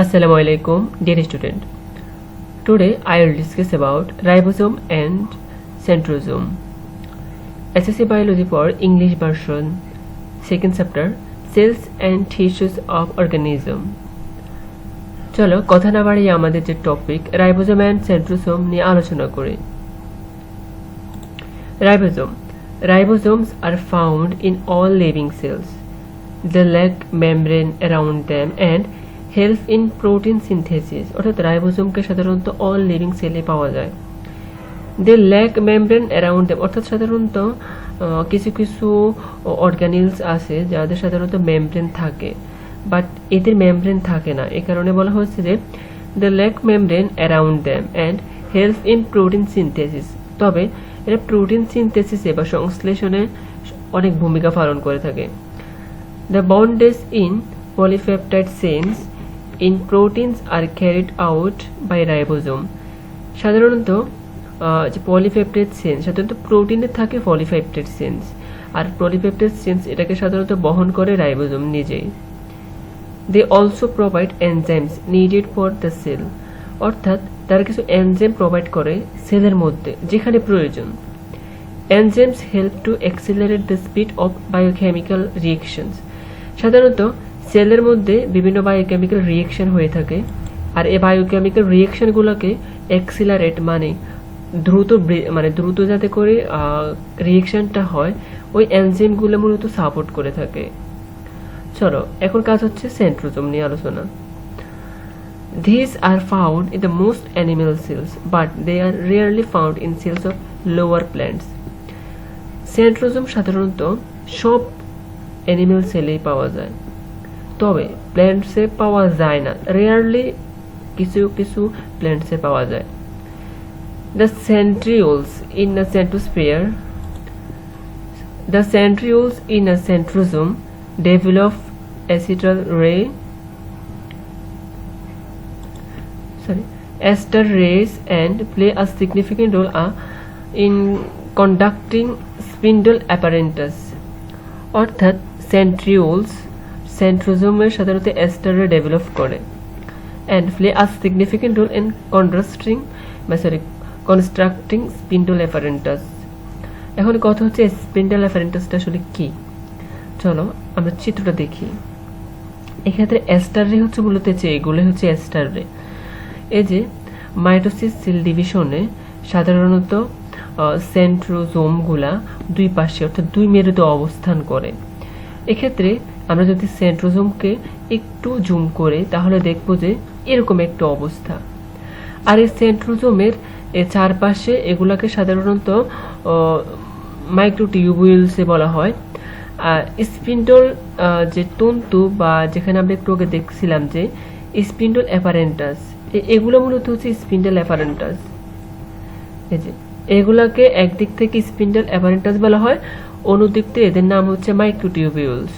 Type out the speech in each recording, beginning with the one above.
আসসালামু আলাইকুম dear student today I will discuss about ribosome and centrosome SSC biology for English version second chapter cells and tissues of organism চলো, কথা না বাড়িয়ে আমাদের যে টপিক রাইবোজোম অ্যান্ড সেন্ট্রোসোম নিয়ে আলোচনা করি। Ribosome ribosomes are found in all living cells the lack membrane around them and help in protein synthesis অর্থাৎ রাইবোজোমকে সাধারণত অল লিভিং সেলে পাওয়া যায়। They lack membrane around them অর্থাৎ সাধারণত কিছু কিছু অর্গানিলস আছে যাদের সাধারণত মেমব্রেন থাকে। বাট এদের মেমব্রেন থাকে না। এ কারণে বলা হচ্ছে যে the lack membrane around them and help in protein synthesis তবে, এরা প্রোটিন সিনথেসিসে বা সংশ্লেষণে অনেক ভূমিকা পালন করে থাকে। The bonds in polypeptide chains in proteins are carried out by ribosome. সাধারণত যে পলিপেপটাইড চেঞ্জ সাধারণত প্রোটিনে থাকে পলিপেপটাইড চেঞ্জ আর পলিপেপটাইড চেঞ্জ এটাকে সাধারণত বহন করে রাইবোজোম নিজেই they also provide enzymes needed for the cell অর্থাৎ তারা কিছু এনজাইম প্রোভাইড করে সেলের মধ্যে, যেখানে প্রয়োজন। Enzymes help to accelerate the speed of biochemical reactions সাধারণত সেলের মধ্যে বিভিন্ন বায়োকেমিক্যাল রিয়েকশন হয়ে থাকে। আর এই বায়োকেমিক্যাল রিয়েকশনগুলোকে অ্যাক্সিলারেট মানে দ্রুত মানে দ্রুত যাতে করে রিয়েকশনটা হয় ওই এনজাইমগুলো মূলত সাপোর্ট করে থাকে। চলো এখন কাজ হচ্ছে সেন্ট্রোজোম নিয়ে আলোচনা। These are found in the most animal cells, but they are rarely found in cells of lower plants. Centrosome সাধারণত সব অ্যানিমেল সেলেই পাওয়া যায়। তবে প্ল্যান্টসে পাওয়া যায় না। রেয়ারলি কিছু কিছু প্ল্যান্টসে পাওয়া যায়। The centrioles in a centrosphere the centrioles in a centrosome develop astral ray sorry, ester rays and play a significant role uh, in conducting spindle apparatus. অর্থাৎ সেন্ট্রিওলস সেন্ট্রোজোমের সাধারণত এস্টারে ডেভেলপ করে। And play a significant role in contrasting বা sorry constructing spindle apparatus এখন কথা হচ্ছে spindle অ্যাপারেন্টাসটা আসলে কি? চলো আমরা চিত্রটা দেখি। এক্ষেত্রে অ্যাস্টার রে হচ্ছে মূলত যে এগুলো হচ্ছে অ্যাস্টার রে এই যে মাইটোসিস সেল ডিভিশনে সাধারণত সেন্ট্রোজোমগুলা দুই পাশে অর্থাৎ দুই মেরুতে অবস্থান করে। এক্ষেত্রে আমরা যদি সেন্ট্রোজোমকে একটু জুম করে, তাহলে দেখব যে এরকম একটা অবস্থা। আর এই সেন্ট্রোজোমের চারপাশে এগুলাকে সাধারণত মাইক্রো মাইক্রোটিউবুলসে বলা হয়। আর স্পিন্ডল যে তন্তু বা যেখানে আমরা একটু আগে দেখছিলাম যে, স্পিন্ডল অ্যাপারেন্টাস এগুলো মূলত হচ্ছে স্পিন্ডল অ্যাপারেন্টাস। এগুলাকে একদিক থেকে স্পিন্ডল অ্যাপারেন্টাস বলা হয়, অন্যদিক থেকে এদের নাম হচ্ছে মাইক্রো মাইক্রোটিউবিউলস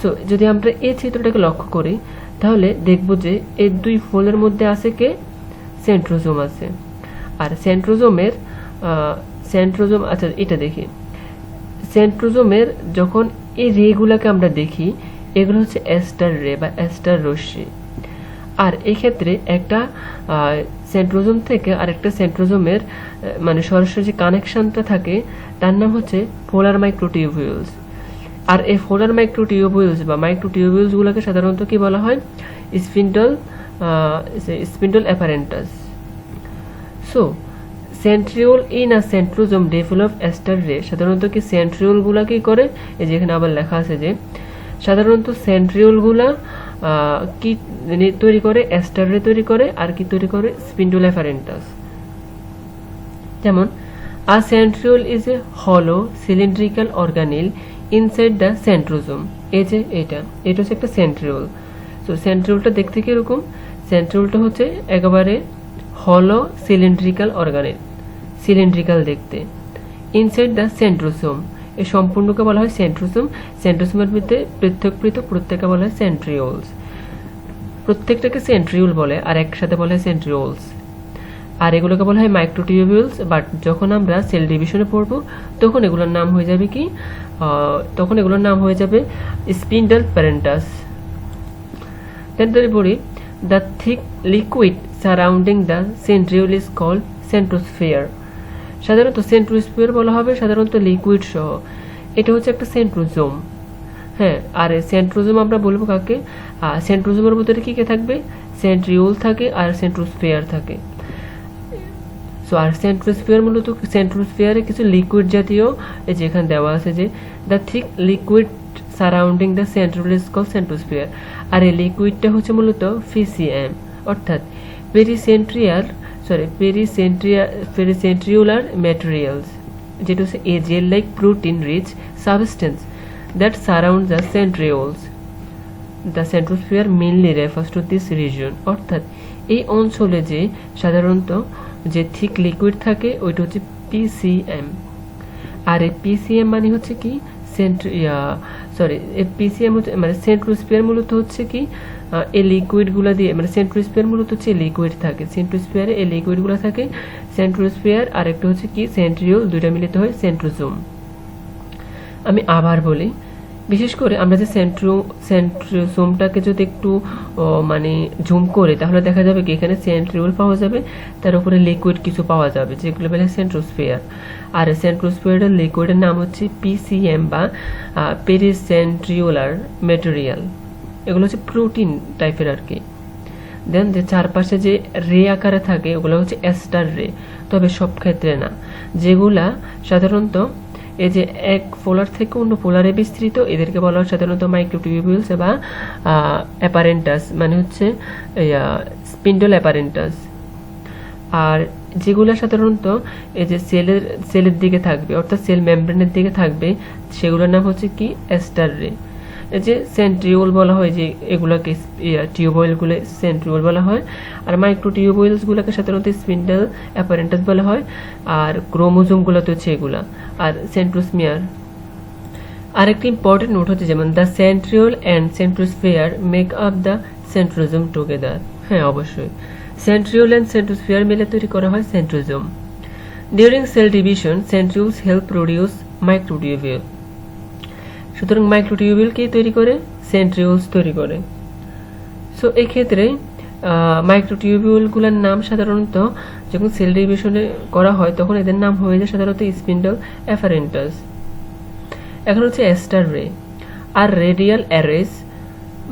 সো যদি আমরা এই চিত্রটাকে লক্ষ্য করি, তাহলে দেখব যে এই দুই ফোলের মধ্যে আছে কে? সেন্ট্রোজোম আছে। আর সেন্ট্রোজোমের সেন্ট্রোজোম আচ্ছা এটা দেখি। সেন্ট্রোজোমের যখন এই রেগুলাকে আমরা দেখি, এগুলো হচ্ছে অ্যাস্টার রে বা অ্যাস্টার রশ্মি। আর এই ক্ষেত্রে একটা সেন্ট্রোজোম থেকে আরেকটা সেন্ট্রোজোমের মানে সরাসরি যে কানেকশনটা থাকে, তার নাম হচ্ছে ফোলার মাইক্রোটিউবিউলস আর এই ফোলার মাইক্রোটিউবিউলস বা মাইক্রোটিউবিউলসগুলোকে সাধারণত কি বলা হয়? Spindle spindle apparatus so centriole in a centrosome develop aster ray সাধারণত কি সেন্ট্রিওলগুলা কি করে? এই যেখানে আবার লেখা আছে যে, সাধারণত সেন্ট্রিওলগুলা কি তৈরি করে? অ্যাস্টার রে তৈরি করে। আর কি তৈরি করে? স্পিন্ডল অ্যাফারেন্টাস যেমন আ সেন্ট্রিওল ইজ এ হলো cylindrical organelle inside the centrosome এই যে এটা এটা হচ্ছে একটা সেন্ট্রিওল সো সেন্ট্রিওলটা দেখতে কীরকম? সেন্ট্রিওলটা হচ্ছে একেবারে হলো সিলিন্ড্রিক্যাল অর্গানিল সিলিন্ড্রিক্যাল দেখতে। ইনসাইড দ্য সেন্ট্রোসোম এই সম্পূর্ণকে বলা হয় সেন্ট্রোসোম সেন্ট্রোসোমের মধ্যে পৃথক পৃথক প্রত্যেককে বলা হয় সেন্ট্রিওলস প্রত্যেকটাকে সেন্ট্রিওল বলে, আর একসাথে বলা সেন্ট্রিওলস আর এগুলোকে বলা হয় মাইক্রোটিউবিউলস বাট যখন আমরা সেল ডিভিশনে পড়ব, তখন এগুলোর নাম হয়ে যাবে কি? তখন এগুলোর নাম হয়ে যাবে স্পিন্ডল প্যারেন্টাস দেন পড়ি the thick liquid surrounding the centriole is called centrosphere সাধারণত সেন্ট্রোস্ফিয়ার বলা হবে, সাধারণত লিকুইড সহ। এটা হচ্ছে একটা সেন্ট্রোজোম হ্যাঁ আর সেন্ট্রোজোম আমরা বলব কাকে? সেন্ট্রোজোমের ভিতরে কী কে থাকবে? সেন্ট্রিওল থাকে আর সেন্ট্রোস্ফিয়ার থাকে। সো আর সেন্ট্রোস্ফিয়ার, মূলত সেন্ট্রোস্ফিয়ারে কিছু লিকুইড জাতীয় এই যে এখানে দেওয়া আছে যে the thick liquid surrounding the central is centrosphere আর এই লিকুইডটা হচ্ছে মূলত ফিসিএম অর্থাৎ পেরিসেন্ট্রিয়াল সরি পেরিসেন্ট্রিয়া পেরিসেন্ট্রিওলার ম্যাটেরিয়ালস যেটা হচ্ছে a gel like protein rich substance that surround the centrioles the centrosphere mainly refers to this region অর্থাৎ এই অঞ্চলে যে সাধারণত যে থিক লিকুইড থাকে, ওইটা হচ্ছে পিসিএম আর এই পিসিএম মানে হচ্ছে কি? সেন্ট্রিয়া সরি পিসিএম হচ্ছে মানে সেন্ট্রোস্ফিয়ার মূলত হচ্ছে কি? এই লিকুইডগুলো দিয়ে মানে সেন্ট্রোস্ফিয়ার মূলত হচ্ছে লিকুইড থাকে। সেন্ট্রোস্ফিয়ারে এই লিকুইডগুলো থাকে। সেন্ট্রোস্ফিয়ার আর একটা হচ্ছে কি? সেন্ট্রিওল দুইটা মিলিত হয় সেন্ট্রোজোম আমি আবার বলি বিশেষ করে আমরা যে সেন্ট্রো সেন্ট্রোসোমটাকে যদি একটু মানে ঝুম করে, তাহলে দেখা যাবে কি এখানে সেন্ট্রিওল পাওয়া যাবে, তার উপরে লিকুইড কিছু পাওয়া যাবে যেগুলো বলে সেন্ট্রোস্ফিয়ার আর সেন্ট্রোস্ফিয়ারের লিকুইডের নাম হচ্ছে পিসিএম বা পেরিসেন্ট্রিওলার মেটেরিয়াল এগুলো হচ্ছে প্রোটিন টাইপের আর কি। দেন যে চারপাশে যে রে আকারে থাকে, ওগুলো হচ্ছে অ্যাস্টার রে। তবে সব ক্ষেত্রে না। যেগুলা সাধারণত এই যে এক পোলার থেকে অন্য পোলারে বিস্তৃত, এদেরকে বলা হয় সাধারণত মাইক্রোটিউবিউলস বা অ্যাপারেন্টাস মানে হচ্ছে স্পিন্ডল অ্যাপারেন্টাস আর যেগুলো সাধারণত এই যে সেলের সেলের দিকে থাকবে, অর্থাৎ সেল মেমব্রেনের দিকে থাকবে, সেগুলোর নাম হচ্ছে কি? অ্যাস্টার রে যে সেন্ট্রিওল বলা হয় যে এগুলোকে টিউবওয়েলগুলো সেন্ট্রিওল বলা হয়। আর মাইক্রো টিউবওয়েলসগুলোকে সাধারণত স্পিন্ডেল অ্যাপারেন্টাস বলা হয়। আর ক্রোমোজোমগুলো তো হচ্ছে এগুলা। আর সেন্ট্রোসমিয়ার আরেকটি ইম্পর্টেন্ট নোট হচ্ছে যেমন the centriole and centrosphere make up the centrosome together হ্যাঁ অবশ্যই। সেন্ট্রিওল অ্যান্ড সেন্ট্রোস্ফিয়ার মিলে তৈরি করা হয় centrosome during cell division centrioles help produce microtubule সুতরাং মাইক্রোটিউবিউল কে তৈরি করে? সেন্ট্রিওলস তৈরি করে। সো এক্ষেত্রে মাইক্রোটিউবিউলগুলোর নাম সাধারণত যখন সেল ডিভিশনে করা হয়, তখন এদের নাম হয়ে যায় সাধারণত স্পিন্ডল অ্যাফারেন্টাস এখন হচ্ছে aster ray are radial arrays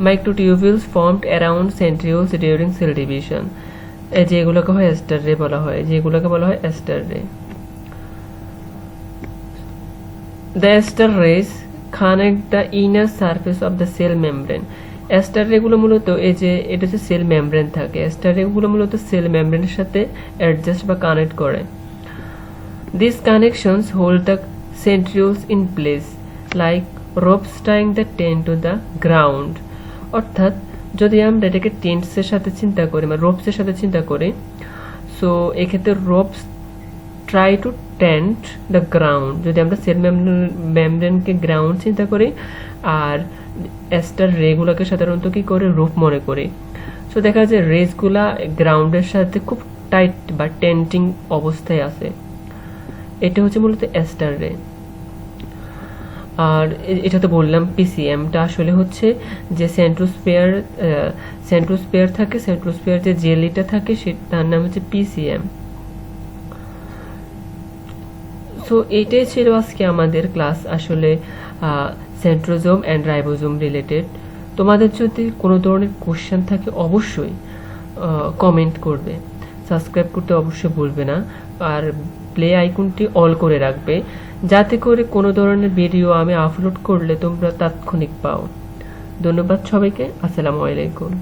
microtubules formed around centrioles during cell division যেগুলোকে হয় এস্টার রে বলা হয় যেগুলোকে বলা হয় aster ray the ester rays connect the inner surface of the cell membrane. Aster রেগুলো মূলত এই যে, এটা হচ্ছে সেল মেমব্রেন থাকে। এস্টার রেগুলো মূলত সেল মেমব্রেনের সাথে অ্যাডজাস্ট বা কানেক্ট করে। This connections hold the centrioles in place like ropes tying the tent to the ground অর্থাৎ, যদি আমরা এটাকে টেন্টসের সাথে চিন্তা করি মানে রোপসের সাথে চিন্তা করি সো এক্ষেত্রে ropes try to tent the ground যদি আমরা সেল মেমব্রেনকে গ্রাউন্ড চিন্তা করি, আর এস্টার রেগুলোকে সাধারণত কি করে? রূপ মনে করি। সো দেখা যায় রেসগুলা গ্রাউন্ডের সাথে খুব টাইট বা টেন্টিং অবস্থায় আছে। এটা হচ্ছে মূলত এস্টার রে আর এটা তো বললাম পিসিএমটা আসলে হচ্ছে যে সেন্ট্রোস্পেয়ার সেন্ট্রোস্পেয়ার থাকে সেন্ট্রোস্পেয়ার যে জেলিটা থাকে সে, তার নাম হচ্ছে পিসিএম সো এইটাই ছিল আজকে আমাদের ক্লাস আসলে সেন্ট্রোজোম অ্যান্ড রাইবোজোম রিলেটেড তোমাদের যদি কোনো ধরনের কোশ্চেন থাকে অবশ্যই কমেন্ট করবে। সাবস্ক্রাইব করতে অবশ্যই ভুলবে না। আর প্লে আইকনটি অল করে রাখবে। যাতে করে কোনো ধরনের ভিডিও আমি আপলোড করলে তোমরা তাৎক্ষণিক পাও। ধন্যবাদ সবাইকে। আসসালামু আলাইকুম।